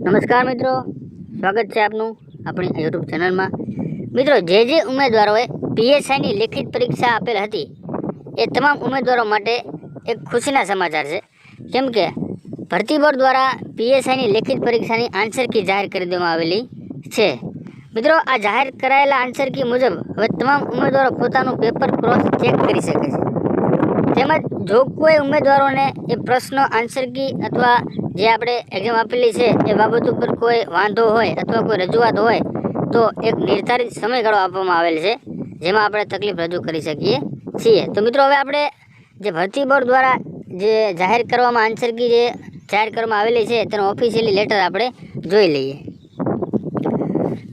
નમસ્કાર મિત્રો, સ્વાગત છે આપનું આપણી યુટ્યુબ ચેનલમાં. મિત્રો, જે જે ઉમેદવારોએ પીએસઆઈની લેખિત પરીક્ષા આપેલ હતી, એ તમામ ઉમેદવારો માટે એક ખુશીના સમાચાર છે. કેમ કે ભરતી બોર્ડ દ્વારા પીએસઆઈની લેખિત પરીક્ષાની આન્સર કી જાહેર કરી દેવામાં આવેલી છે. મિત્રો, આ જાહેર કરાયેલા આન્સર કી મુજબ હવે તમામ ઉમેદવારો પોતાનું પેપર ક્રોસ ચેક કરી શકે છે. તેમજ જો કોઈ ઉમેદવારોને એ પ્રશ્ન આન્સર કી અથવા જે આપણે એક્ઝામ આપેલી છે, એ બાબત ઉપર કોઈ વાંધો હોય અથવા કોઈ રજૂઆત હોય, તો એક નિર્ધારિત સમયગાળો આપવામાં આવેલ છે, જેમાં આપણે તકલીફ રજૂ કરી શકીએ છીએ. તો મિત્રો, હવે આપણે જે ભરતી બોર્ડ દ્વારા જે જાહેર કરવામાં આન્સર કી જે જાહેર કરવામાં આવેલી છે, તેનો ઓફિશિયલી લેટર આપણે જોઈ લઈએ.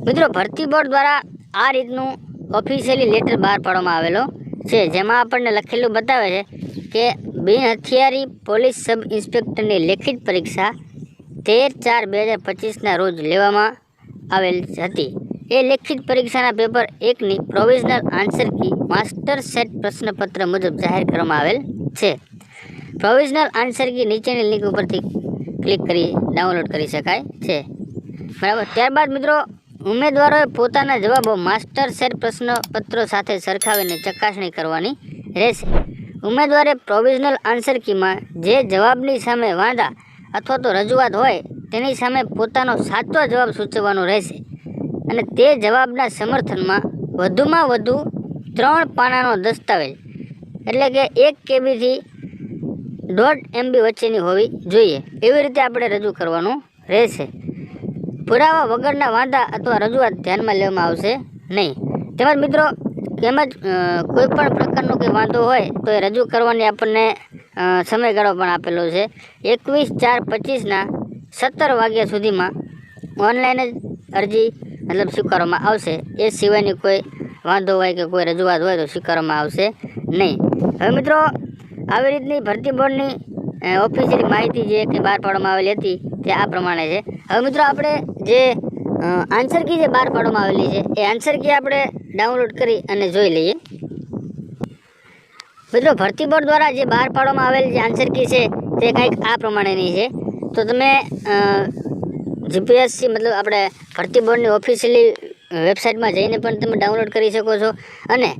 મિત્રો, ભરતી બોર્ડ દ્વારા આ રીતનું ઓફિશિયલી લેટર બહાર પાડવામાં આવેલો. છે જેમાં આપણને લખેલું બતાવે છે કે બિન હથિયારી પોલીસ સબ ઇન્સ્પેક્ટરની લેખિત પરીક્ષા તેર ચાર બે હજાર પચીસના રોજ લેવામાં આવેલ હતી. એ લેખિત પરીક્ષાના પેપર એકની provisional answer key master set પ્રશ્નપત્ર મુજબ જાહેર કરવામાં આવેલ છે. પ્રોવિઝનલ આન્સર કી નીચેની લિંક ઉપરથી ક્લિક કરી ડાઉનલોડ કરી શકાય છે. બરાબર? ત્યારબાદ મિત્રો ઉમેદવારોએ પોતાના જવાબો માસ્ટર સેટ પ્રશ્નપત્રો સાથે સરખાવીને ચકાસણી કરવાની રહેશે. ઉમેદવારે પ્રોવિઝનલ આન્સર કીમાં જે જવાબની સામે વાંધા અથવા તો રજૂઆત હોય તેની સામે પોતાનો સાચો જવાબ સૂચવવાનો રહેશે અને તે જવાબના સમર્થનમાં વધુમાં વધુ ત્રણ પાનાનો દસ્તાવેજ, એટલે કે એક કેબીથી દોઢ એમબી વચ્ચેની હોવી જોઈએ. એવી રીતે આપણે રજૂ કરવાનું રહેશે. પુરાવા વગરના વાંધા અથવા રજૂઆત ધ્યાનમાં લેવામાં આવશે નહીં. તેમજ મિત્રો તેમજ કોઈ પણ પ્રકારનો કોઈ વાંધો હોય તો એ રજૂ કરવાની આપણને સમયગાળો પણ આપેલો છે. એકવીસ ચાર પચીસના સત્તર વાગ્યા સુધીમાં ઓનલાઈન જ અરજી મતલબ સ્વીકારવામાં આવશે. એ સિવાયની કોઈ વાંધો હોય કે કોઈ રજૂઆત હોય તો સ્વીકારવામાં આવશે નહીં. હવે મિત્રો, આવી રીતની ભરતી બોર્ડની ઓફિશિયલી માહિતી જે કે બહાર પાડવામાં આવેલી હતી તે આ પ્રમાણે છે. હવે મિત્રો આપણે જે આન્સર કી જે બહાર પાડવામાં આવેલી છે, એ આન્સર કી આપણે ડાઉનલોડ કરી અને જોઈ લઈએ. મિત્રો ભરતી બોર્ડ દ્વારા જે બહાર પાડવામાં આવેલ જે આન્સર કી છે, તે કંઈક આ પ્રમાણેની છે. તો તમે જીપીએસસી મતલબ આપણે ભરતી બોર્ડની ઓફિશિયલી વેબસાઇટમાં જઈને પણ તમે ડાઉનલોડ કરી શકો છો. અને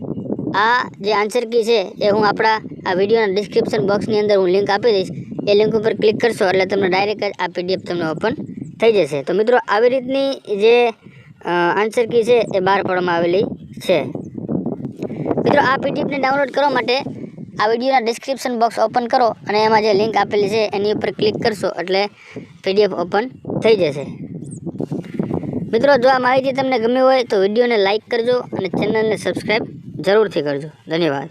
આ જે આન્સર કી છે, એ હું આપણા આ વિડીયોના ડિસ્ક્રિપ્શન બોક્સની અંદર હું લિંક આપી દઈશ. એ લિંક ઉપર ક્લિક કરશો એટલે તમને ડાયરેક્ટ આ પીડીએફ તમને ઓપન થઈ જશે. તો મિત્રો, આવી રીતની જે આન્સર કી છે એ બહાર પાડવામાં આવેલી છે. મિત્રો, આ પીડીએફને ડાઉનલોડ કરવા માટે આ વિડીયોના ડિસ્ક્રિપ્શન બોક્સ ઓપન કરો અને એમાં જે લિંક આપેલી છે એની ઉપર ક્લિક કરશો એટલે પીડીએફ ઓપન થઈ જશે. મિત્રો, જો આ માહિતી તમને ગમી હોય તો વિડીયોને લાઇક કરજો અને ચેનલને સબસ્ક્રાઈબ જરૂરથી કરજો. ધન્યવાદ.